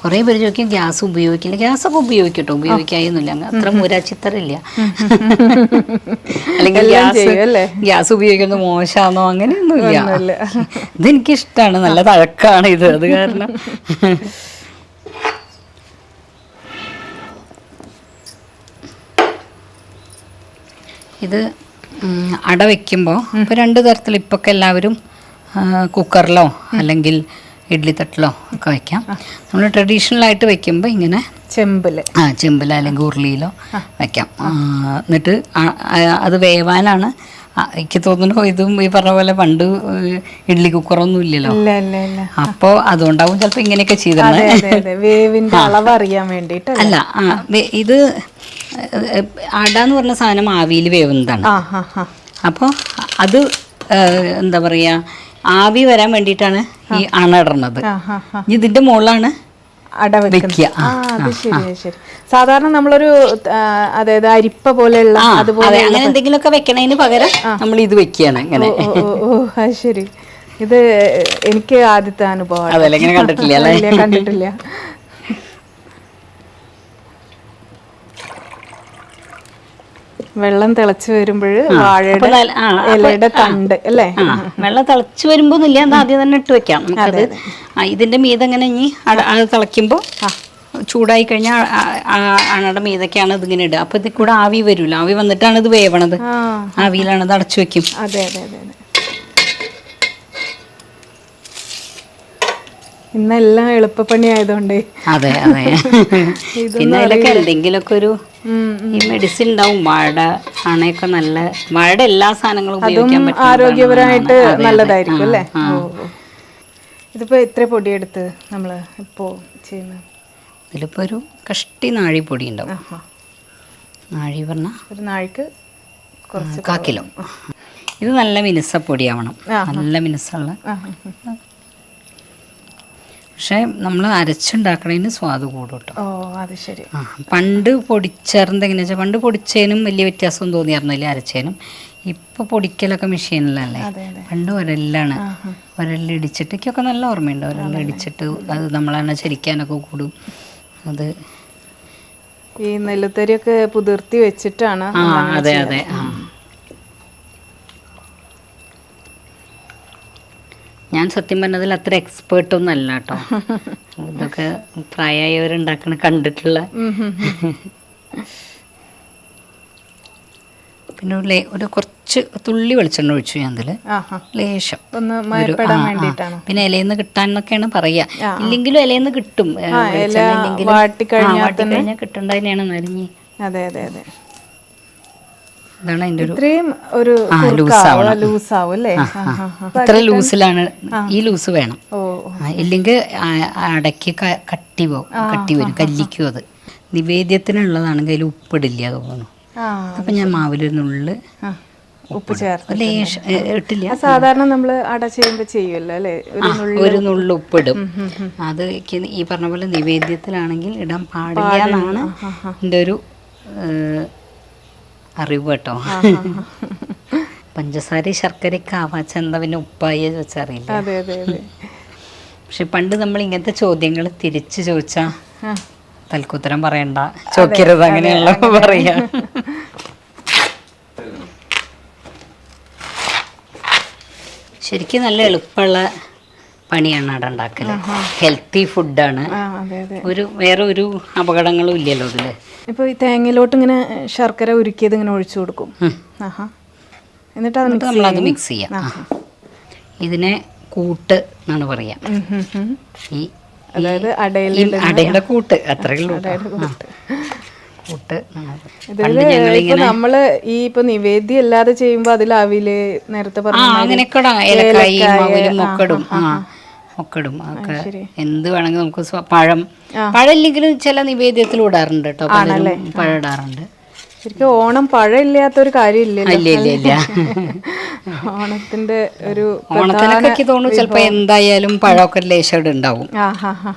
കുറെ പേര് ചോദിക്കും ഗ്യാസ് ഉപയോഗിക്കില്ല. ഗ്യാസ് ഒക്കെ ഉപയോഗിക്കട്ടോ. ഉപയോഗിക്കായൊന്നുമില്ല. അത്ര മുരാചിത്തറില്ല [laughs] അല്ലെങ്കിൽ ഗ്യാസ്? ഗ്യാസ് ഉപയോഗിക്കുന്നത് മോശമാണോ? അങ്ങനെയൊന്നുമില്ല. ഒന്നുമില്ല. [laughs] ഇതെനിക്കിഷ്ടമാണ് നല്ല തഴക്കാണ് ഇത്. അത് കാരണം. [laughs] ഇത് അട വെക്കുമ്പോൾ ഇപ്പോൾ രണ്ട് തരത്തിൽ ഇപ്പൊക്കെ എല്ലാവരും കുക്കറിലോ അല്ലെങ്കിൽ ഇഡ്ലി തട്ടിലോ ഒക്കെ വെക്കാം. നമ്മൾ ട്രഡീഷണൽ ആയിട്ട് വെക്കുമ്പോൾ ഇങ്ങനെ ചെമ്പിൽ ആ ചെമ്പില അല്ലെങ്കിൽ ഉരുളിയിലോ വെക്കാം. എന്നിട്ട് അത് വേവാനാണ്. എനിക്ക് തോന്നുന്നു ഇതും ഈ പറഞ്ഞ പോലെ പണ്ട് ഇഡ്ലി കുക്കറൊന്നും ഇല്ലല്ലോ. ഇല്ല ഇല്ല ഇല്ല. അപ്പോൾ അതുകൊണ്ടാവും ചിലപ്പോൾ ഇങ്ങനെയൊക്കെ ചെയ്തത് അല്ല ഇത് അട എന്ന് പറഞ്ഞ സാധനം ആവിയിൽ വേവുന്നതാണ്. അപ്പോൾ അത് എന്താ പറയുക ആവി വരാൻ വേണ്ടിയിട്ടാണ് ഈ അണ ഇടണത്. ഇതിന്റെ മുകളിലാണ് സാധാരണ നമ്മളൊരു അതായത് അരിപ്പ പോലെയുള്ള അതുപോലെ അതെ അങ്ങനെ എന്തെങ്കിലുമൊക്കെ വെക്കണതിന് പകരം നമ്മൾ ഇത് വെക്കുകയാണ് അത് ശരി. ഇത് എനിക്ക് ആദ്യത്തെ അനുഭവം കണ്ടിട്ടില്ല കണ്ടിട്ടില്ല. വെള്ളം തിളച്ചു വരുമ്പോൾ വാഴയുടെ ഇലയുടെ തണ്ട് അല്ലേ? വെള്ളം തിളച്ചു വരുമ്പോൾ ഇല്ല അത് ആദ്യം തന്നെ ഇട്ട് വെക്കാം. നമുക്കത് ഇതിന്റെ മീത് ഇങ്ങനെ ഇനി തിളയ്ക്കുമ്പോൾ ചൂടായി കഴിഞ്ഞാൽ അണയുടെ മീതൊക്കെയാണ് ഇതിങ്ങനെ ഇടുക. അപ്പൊ ഇതിൽ കൂടെ ആവി വരൂല. ആവി വന്നിട്ടാണ് ഇത് വേവണത്. ആവിയിലാണ് ഇത് അടച്ചു വെക്കും. അതെ അതെ അതെ അതെ ഇന്നെല്ലാം എളുപ്പപ്പണി ആയതുകൊണ്ടേ അതെ. അതെ പിന്നെ അതിലൊക്കെ എന്തെങ്കിലുമൊക്കെ ഒരു ഈ മെഡിസിൻ ഉണ്ടാവും. വാഴ അണയൊക്കെ നല്ല വാഴയുടെ എല്ലാ സാധനങ്ങളും ഉപയോഗിക്കാൻ പറ്റും ആരോഗ്യപരമായിട്ട് നല്ലതായിരിക്കും അല്ലേ. ഇതിപ്പോ എത്ര പൊടിയെടുത്ത് നമ്മൾ ഇപ്പോ ചെയ്യുന്ന ഇതിലിപ്പോ ഒരു കഷ്ടി നാഴി പൊടി ഉണ്ടാവും. നാഴി പറഞ്ഞ ഒരു നാഴിക്ക് കുറച്ച് കാ ഇത് നല്ല മിനുസപ്പൊടിയാവണം. നല്ല മിനുസുള്ള പക്ഷേ നമ്മൾ അരച്ചുണ്ടാക്കണതിന് സ്വാദ് കൂടും കേട്ടോ ഓ അത് ശരി. ആ പണ്ട് പൊടിച്ചേർന്നത് എങ്ങനെയാ വെച്ചാൽ പണ്ട് പൊടിച്ചതിനും വലിയ വ്യത്യാസം തോന്നിയായിരുന്നില്ല അരച്ചതിനും ഇപ്പൊ പൊടിക്കലൊക്കെ മെഷീനിലല്ലേ? പണ്ട് ഒരല്ലാണ്. ഒരല്ലിടിച്ചിട്ട് എനിക്കൊക്കെ നല്ല ഓർമ്മയുണ്ട്. ഒരല്ലിടിച്ചിട്ട് അത് നമ്മളെന്നെ ചരിക്കാനൊക്കെ കൂടും. അത് ഈ നെല്ലുത്തരിയൊക്കെ പുതിർത്തി വെച്ചിട്ടാണ് ആ അതെ അതെ. ആ. ഞാൻ സത്യം പറഞ്ഞതിൽ അത്ര എക്സ്പേർട്ട് ഒന്നും അല്ല കേട്ടോ. ഇതൊക്കെ പ്രായമായവരുണ്ടാക്കണ കണ്ടിട്ടുള്ള. പിന്നെ ഒരു ഒരു കുറച്ച് തുള്ളി വെളിച്ചെണ്ണ ഒഴിച്ചു ഞാൻ അതിൽ ലേശം. പിന്നെ ഇലയിന്ന് കിട്ടാൻ എന്നൊക്കെയാണ് പറയാ ഇല്ലെങ്കിലും ഇലയിന്ന് കിട്ടും. ഏ, വെളിച്ചെണ്ണ ഇല്ലെങ്കിലും. വാട്ടിക്കഴിഞ്ഞാൽ നരിഞ്ഞ് അതെ അതെ അതെ. ഇതാണ് അതിന്റെ ഒരു ഇത്രയും ഒരു അല്ലേ. ഇത്ര ലൂസിലാണ് ഈ ലൂസ് വേണം. ഇല്ലെങ്കിൽ അടയ്ക്ക് കട്ടി പോകും കട്ടി വരും കല്ലിക്കും അത്. നിവേദ്യത്തിനുള്ളതാണെങ്കിൽ അതിൽ ഉപ്പിടില്ല തോന്നുന്നു. അപ്പൊ ഞാൻ മാവിലൊരു നുള്ള് ആ. ഉപ്പ് ചേർത്തില്ല സാധാരണ നമ്മൾ അട ചെയ്യുമ്പോ ചെയ്യുമല്ലോ അല്ലേ? ഒരു നുള്ളി ഉപ്പിടും. അത് ഈ പറഞ്ഞ പോലെ നിവേദ്യത്തിലാണെങ്കിൽ ഇടാൻ പാടില്ല എന്നാണ് എന്റെ ഒരു അറിവ് കേട്ടോ പഞ്ചസാര ശർക്കരയ്ക്ക് ആവാച്ച എന്താ പിന്നെ ഉപ്പായ ചോദിച്ചറിയില്ല. അതെ അതെ അതെ. പക്ഷെ പണ്ട് നമ്മൾ ഇങ്ങനത്തെ ചോദ്യങ്ങൾ തിരിച്ചു ചോദിച്ചാ തൽക്കുത്തരം പറയണ്ട. ചോദിക്കരുത് അങ്ങനെയുള്ള പറയാ. [laughs] ശരിക്കും നല്ല എളുപ്പമുള്ള പണിയാണ് അവിടെ ഉണ്ടാക്കൽ. ഹെൽത്തി ഫുഡാണ് ഒരു വേറെ ഒരു അപകടങ്ങളും ഇല്ലല്ലോ ഇതിൽ. ഇപ്പൊ ഈ തേങ്ങയിലോട്ട് ഇങ്ങനെ ശർക്കര ഉരുക്കിയത് ഇങ്ങനെ ഒഴിച്ചു കൊടുക്കും. എന്നിട്ട് നമ്മളത് മിക്സ് ചെയ്യാം. ഇതിനെ കൂട്ട് എന്നാണ് പറയാ. ഈ അതായത് അടയുടെ കൂട്ട് അത്രയേ ഉള്ളൂ കൂട്ട്. നമ്മൾ ഈ ഇപ്പൊ നിവേദ്യം അല്ലാതെ ചെയ്യുമ്പോ അതിൽ അവിൽ നേരത്തെ പറഞ്ഞു അങ്ങനെയൊക്കെ മവലും ഒക്കെ ഇടും. ഒക്കെ ഇടും. എന്ത് വേണമെങ്കിൽ നമുക്ക് പഴം. പഴം ഇല്ലെങ്കിലും ചില നിവേദ്യത്തിൽ ഇടാറുണ്ട് കേട്ടോ പലരും പഴം ഇടാറുണ്ട്. ശരിക്കും ഓണം പഴം ഇല്ലാത്ത ഒരു കാര്യമില്ലല്ലോ ഇല്ല ഇല്ല ഇല്ല. ഓണത്തിന്റെ ഒരു ഓണത്തിനൊക്കെ എനിക്ക് തോന്നുന്നു ചിലപ്പോ എന്തായാലും പഴമൊക്കെ ലേശം ഉണ്ടാവും. ആ ഹാ ഹാ.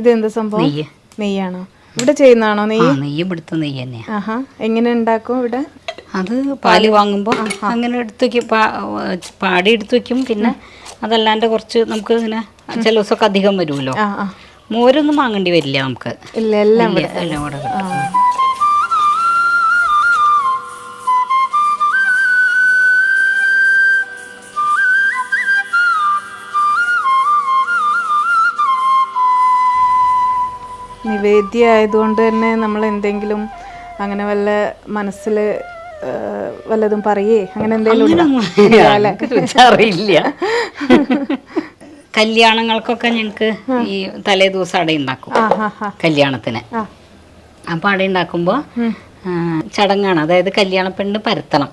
ഇത് എന്ത് സംഭവം? നെയ്യ്. നെയ്യാണോ? ഇവിടെ ചെയ്യുന്നതാണോ നെയ്യ്? നെയ്യ് ഇവിടുത്തെ നെയ്യ് തന്നെയാ. എങ്ങനെ ഉണ്ടാക്കും ഇവിടെ? അത് പാൽ വാങ്ങുമ്പോൾ അങ്ങനെ എടുത്ത് വെക്കും. പാടി എടുത്ത് വെക്കും. പിന്നെ അതല്ലാണ്ട് കുറച്ച് നമുക്ക് ഇങ്ങനെ ചില ദിവസമൊക്കെ അധികം വരുമല്ലോ. മോരൊന്നും വാങ്ങേണ്ടി വരില്ല നമുക്ക്. ഇല്ല എല്ലാം ഇല്ല, എല്ലാം കൂടെ നിവേദ്യ ആയതുകൊണ്ട് തന്നെ നമ്മൾ എന്തെങ്കിലും അങ്ങനെ വല്ല മനസ്സിൽ വല്ലതും പറയേ? അങ്ങനെ എന്തെങ്കിലും അറിയില്ല [laughs] കല്യാണങ്ങൾക്കൊക്കെ ഞങ്ങൾക്ക് ഈ തലേ ദിവസം അട ഉണ്ടാക്കും. കല്യാണത്തിന്. അപ്പൊ അട ഉണ്ടാക്കുമ്പോൾ ചടങ്ങാണ്. അതായത് കല്യാണ പെണ്ണ് പരത്തണം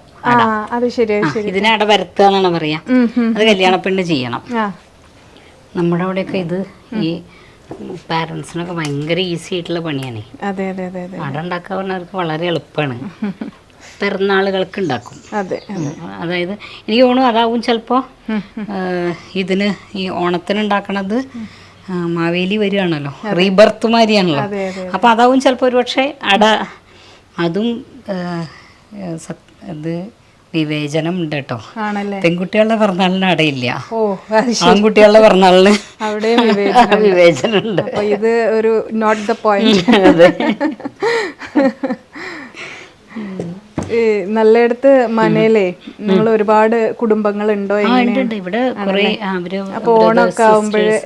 ഇതിനെ അട പരത്തുക എന്നാണ് പറയാ. അത് കല്യാണ പെണ്ണ് ചെയ്യണം നമ്മുടെ അവിടെയൊക്കെ ഇത് ഈ പാരൻസിനൊക്കെ ഭയങ്കര ഈസി ആയിട്ടുള്ള പണിയാണ്. അട ഉണ്ടാക്കാൻ പറഞ്ഞവർക്ക് വളരെ എളുപ്പമാണ് പിറന്നാളുകൾക്ക് ഉണ്ടാക്കും അതെ. അതായത് എനിക്ക് തോന്നുന്നു അതാവും ചിലപ്പോൾ ഇതിന് ഈ ഓണത്തിന് ഉണ്ടാക്കണത് മാവേലി വരികയാണല്ലോ. റീബർത്ത് മാതിരിയാണല്ലോ. അപ്പോൾ അതാവും ചിലപ്പോൾ ഒരുപക്ഷെ അട അതും ഇത് വിവേചനം ഉണ്ട് കേട്ടോ. പെൺകുട്ടികളുടെ പിറന്നാളിന് അടയില്ല. ആൺകുട്ടികളുടെ പിറന്നാളിന് അവിടെയും വിവേചനം ഉണ്ട്. ഇത് ഒരു നോട്ട് ദ പോയിന്റ് നല്ലയിടത്ത് മനയിലേ നിങ്ങൾ ഒരുപാട് കുടുംബങ്ങൾ ഉണ്ടോ ഉണ്ട്. ഇവിടെ കുറേ അവർ അപ്പൊ ഓണമൊക്കെ ആവുമ്പോഴ്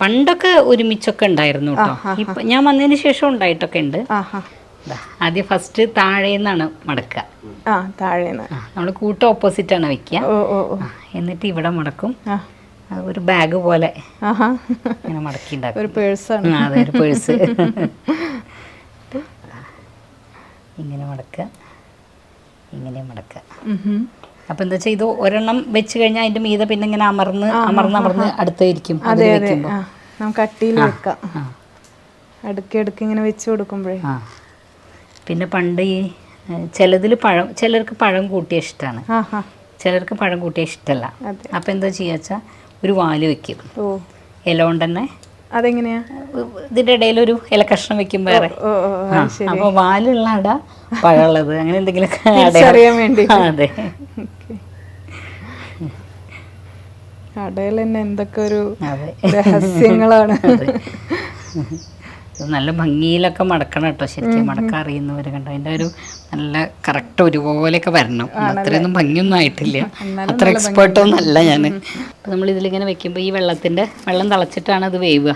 പണ്ടൊക്കെ ഒരുമിച്ചൊക്കെ ഉണ്ടായിരുന്നു കേട്ടോ. ഇപ്പൊ ഞാൻ വന്നതിന് ശേഷം ഉണ്ടായിട്ടൊക്കെ ഉണ്ട്. ആദ്യം ഫസ്റ്റ് താഴേന്നാണ് മടക്കുക. നമ്മൾ കൂട്ട ഓപ്പോസിറ്റ് ആണ് വെക്കുക എന്നിട്ട് ഇവിടെ മടക്കും. ഒരു ബാഗ് പോലെ ഇങ്ങനെ മടക്കി [laughs] ഉണ്ടാക്കും. ഒരു പേഴ്സ് അതെ ഒരു പേഴ്സ്. [laughs] ഇങ്ങനെ മടക്കുക. ഇങ്ങനെ മടക്കുക. അപ്പൊ എന്താ വെച്ചാൽ ഇത് ഒരെണ്ണം വെച്ച് കഴിഞ്ഞാൽ അതിന്റെ മീത പിന്നെ ഇങ്ങനെ അമർന്ന് അമർന്ന് അമർന്ന് അടുത്തായിരിക്കും അതെ അതെ. നമുക്ക് അട്ടിയിൽ വെക്കാം. അടുക്കി അടുക്കി ഇങ്ങനെ വെച്ച് കൊടുക്കുമ്പോഴേ. പിന്നെ പണ്ട് ഈ ചിലതിൽ പഴം ചിലർക്ക് പഴം കൂട്ടിയ ഇഷ്ടമാണ് ചിലർക്ക് പഴം കൂട്ടിയ ഇഷ്ടമല്ല അപ്പൊ എന്താ ചെയ്യുക വെച്ചാൽ ഒരു വാൽ വെക്കും. ഇല കൊണ്ട് തന്നെ അതെങ്ങനെയാ? ഇതിന്റെ ഇടയിൽ ഒരു ഇല കഷ്ണം വെക്കും വേറെ. ഓ ഓ ഓ, ആ, അത് ശരി. അപ്പൊ വാലുള്ള അട പഴമുള്ളത് അങ്ങനെ എന്തെങ്കിലും അടയിൽ വേണ്ടി. അതെ. കടയിൽ തന്നെ എന്തൊക്കെ ഒരു രഹസ്യങ്ങളാണ്. നല്ല ഭംഗിയിലൊക്കെ മടക്കണം കേട്ടോ ശരിക്കും. മടക്കാൻ അറിയുന്നവർ കണ്ടോ? അതിന്റെ ഒരു നല്ല കറക്റ്റ് ഒരുപോലെയൊക്കെ വരണം. അത്രയൊന്നും ഭംഗിയൊന്നും ആയിട്ടില്ല. അത്ര എക്സ്പേർട്ട് ഒന്നും അല്ല ഞാൻ അപ്പം നമ്മൾ ഇതിലിങ്ങനെ വെക്കുമ്പോൾ ഈ വെള്ളത്തിന്റെ വെള്ളം തിളച്ചിട്ടാണ് അത് വേവുക.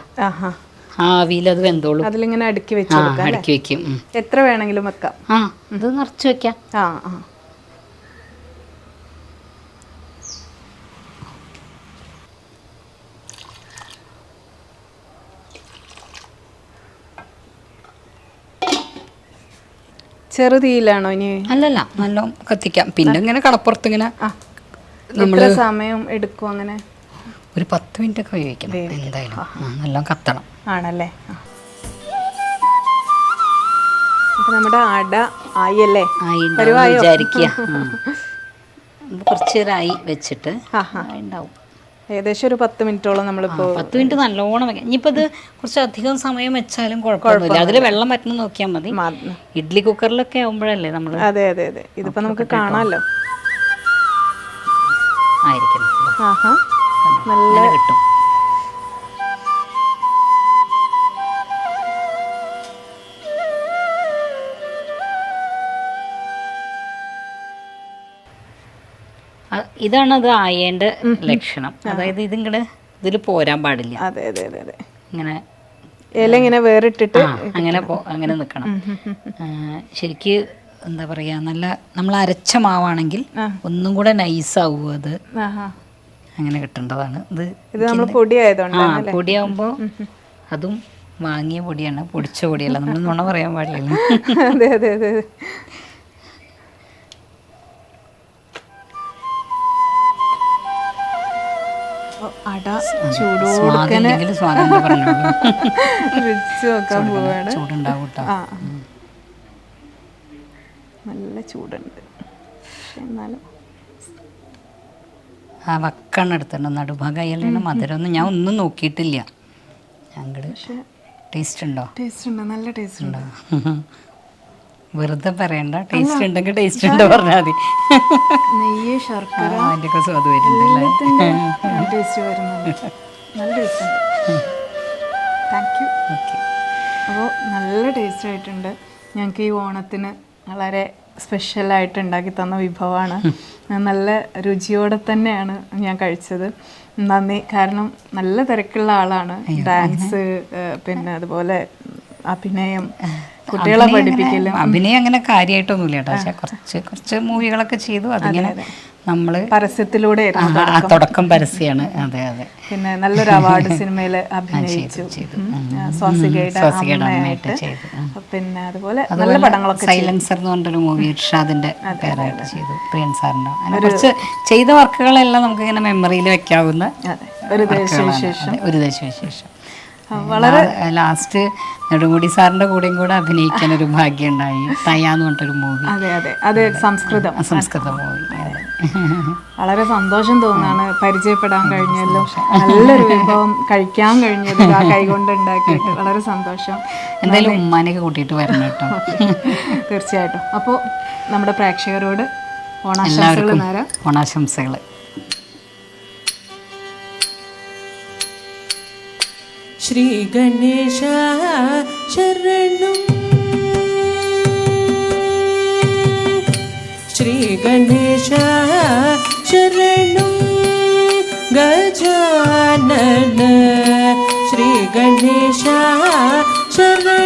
ആവിയിൽ അത് വെന്തോളും. അതിലിങ്ങനെ അടുക്കി വെച്ചു അടുക്കി വെക്കും. എത്ര വേണമെങ്കിലും വെക്കാം. ആ ഇത് നിറച്ച് വെക്കാം. ആ ആ. ചെറുതീയിലാണോ ഇനി? അല്ലല്ല നല്ല കത്തിക്കാം. പിന്നെ ഇങ്ങനെ കടപ്പുറത്ത് ഇങ്ങനെ നമ്മൾ സമയം എടുക്കും അങ്ങനെ? ഒരു പത്ത് മിനിറ്റ് ഒക്കെ ഉപയോഗിക്കണം എന്തായാലും. നല്ല കത്തണം. ആണല്ലേ. നമ്മുടെ അട ആയല്ലേ വിചാരിക്കുക. കുറച്ച് നേരമായി വെച്ചിട്ട് ഉണ്ടാവും ഏകദേശം ഒരു പത്ത് മിനിറ്റോളം നമ്മളിപ്പോ പത്ത് മിനിറ്റ് നല്ലോണം ഇനിയിപ്പോൾ ഇത് കുറച്ച് അധികം സമയം വെച്ചാലും കുഴപ്പമൊന്നുമില്ല. അതിൽ വെള്ളം പറ്റുന്ന നോക്കിയാൽ മതി. ഇഡ്ലി ഇഡ്ഡലി കുക്കറിലൊക്കെ ആവുമ്പോഴല്ലേ നമ്മൾ അതെ അതെ അതെ. ഇതിപ്പോ നമുക്ക് കാണാമല്ലോ ആയിരിക്കും നല്ല കിട്ടും. ഇതാണ് അത് ആയേണ്ട ലക്ഷണം. അതായത് ഇതിങ്ങടെ ഇതിൽ പോരാൻ പാടില്ല. അതെ അതെ അതെ അതെ. ഇങ്ങനെ ഇല ഇങ്ങനെ വേറിട്ടിട്ട് അങ്ങനെ അങ്ങനെ നിൽക്കണം ശരിക്ക് എന്താ പറയാ നല്ല നമ്മൾ അരച്ച മാവാണെങ്കിൽ ഒന്നും കൂടെ നൈസാവും അത്. ആഹാ അങ്ങനെ കിട്ടേണ്ടതാണ്. ഇത് ഇത് നമ്മൾ പൊടി ആയതുകൊണ്ട് അതും വാങ്ങിയ പൊടിയാണ്. പൊടിച്ച പൊടിയല്ല. നമ്മൾ നുണ പറയാൻ പാടില്ല അതെ അതെ അതെ. ചൂടോടുക്കനെ [laughs] രുചിച്ച് നോക്കാൻ പോവാണ്. ആ. നല്ല ചൂടുണ്ട്. എന്നാലും. ആ വക്കാണ് എടുത്തിട്ടുണ്ട്. നടുഭാഗം മധുരമൊന്നും ഞാൻ ഒന്നും നോക്കിയിട്ടില്ല. ഞങ്ങൾ ടേസ്റ്റ് ഉണ്ടോ? ടേസ്റ്റ് ഉണ്ട്. നല്ല ടേസ്റ്റ് ഉണ്ട്? വെറുതെ പറയണ്ട. ടേസ്റ്റ് ഉണ്ടെങ്കിൽ ടേസ്റ്റ് ഉണ്ട് പറഞ്ഞാൽ മതി. നെയ്യ് ശർക്കര. അതിന്റെ അതിന്റെയൊക്കെ സ്വാദ് വരുന്നുണ്ടല്ലേ ടേസ്റ്റ് വരുന്നുണ്ട്. നല്ല ടേസ്റ്റ് ഉണ്ട്. താങ്ക് യു ഓക്കെ അപ്പോൾ നല്ല ടേസ്റ്റ് ആയിട്ടുണ്ട്. ഞങ്ങൾക്ക് ഈ ഓണത്തിന് വളരെ സ്പെഷ്യലായിട്ട് ഉണ്ടാക്കി തന്ന വിഭവമാണ്. നല്ല രുചിയോടെ തന്നെയാണ് ഞാൻ കഴിച്ചത്. നന്ദി. കാരണം നല്ല തിരക്കുള്ള ആളാണ്. ഡാൻസ് പിന്നെ അതുപോലെ അഭിനയം. കുട്ടികളെ പഠിപ്പിക്കലും. അഭിനയം അങ്ങനെ കാര്യമായിട്ടൊന്നുമില്ല കേട്ടോ. പക്ഷെ കുറച്ച് കുറച്ച് മൂവികളൊക്കെ ചെയ്തു. അതിങ്ങനെ നമ്മൾ പരസ്യത്തിലൂടെ തുടക്കം പരസ്യമാണ് അതെ അതെ. പിന്നെ നല്ലൊരു അവാർഡ് സിനിമയിൽ അഭിനയിച്ചു. സ്വാസികയുടെ പിന്നെ അതുപോലെ നല്ല പടങ്ങളൊക്കെ സൈലൻസർ എന്ന് പറഞ്ഞൊരു മൂവി ഇർഷാദിന്റെ പേരായിട്ട് ചെയ്തു. പ്രിയൻ സാറിന്റെ. അങ്ങനെ കുറച്ച് ചെയ്ത വർക്കുകളെല്ലാം നമുക്ക് ഇങ്ങനെ മെമ്മറിയിൽ വെക്കാവുന്ന ഒരു ദേശവിശേഷം. ഒരു ദേശവിശേഷം. ലാസ്റ്റ് നെടുമുടി സാറിന്റെ കൂടെയും കൂടെ അഭിനയിക്കാൻ ഒരു ഭാഗ്യം ഉണ്ടായി തയ്യാന്ന് പറഞ്ഞിട്ടൊരു മൂവി അതെ അതെ. അത് സംസ്കൃതം. സംസ്കൃത മൂവി വളരെ സന്തോഷം തോന്നാണ് പരിചയപ്പെടാൻ കഴിഞ്ഞല്ലോ. നല്ലൊരു വിഭവം കഴിക്കാൻ കഴിഞ്ഞത് ആ കൈകൊണ്ട് ഉണ്ടാക്കിയിട്ട് വളരെ സന്തോഷം. എന്തായാലും ഉമ്മാനെയൊക്കെ കൂട്ടിയിട്ട് വരണം കേട്ടോ. [laughs] തീർച്ചയായിട്ടും. അപ്പോൾ നമ്മുടെ പ്രേക്ഷകരോട് ഓണാശംസകൾ നേരം. ഓണാശംസകൾ श्रीगणेश शरणम् श्रीगणेश शरणं। गजानन। श्रीगणेश शरणं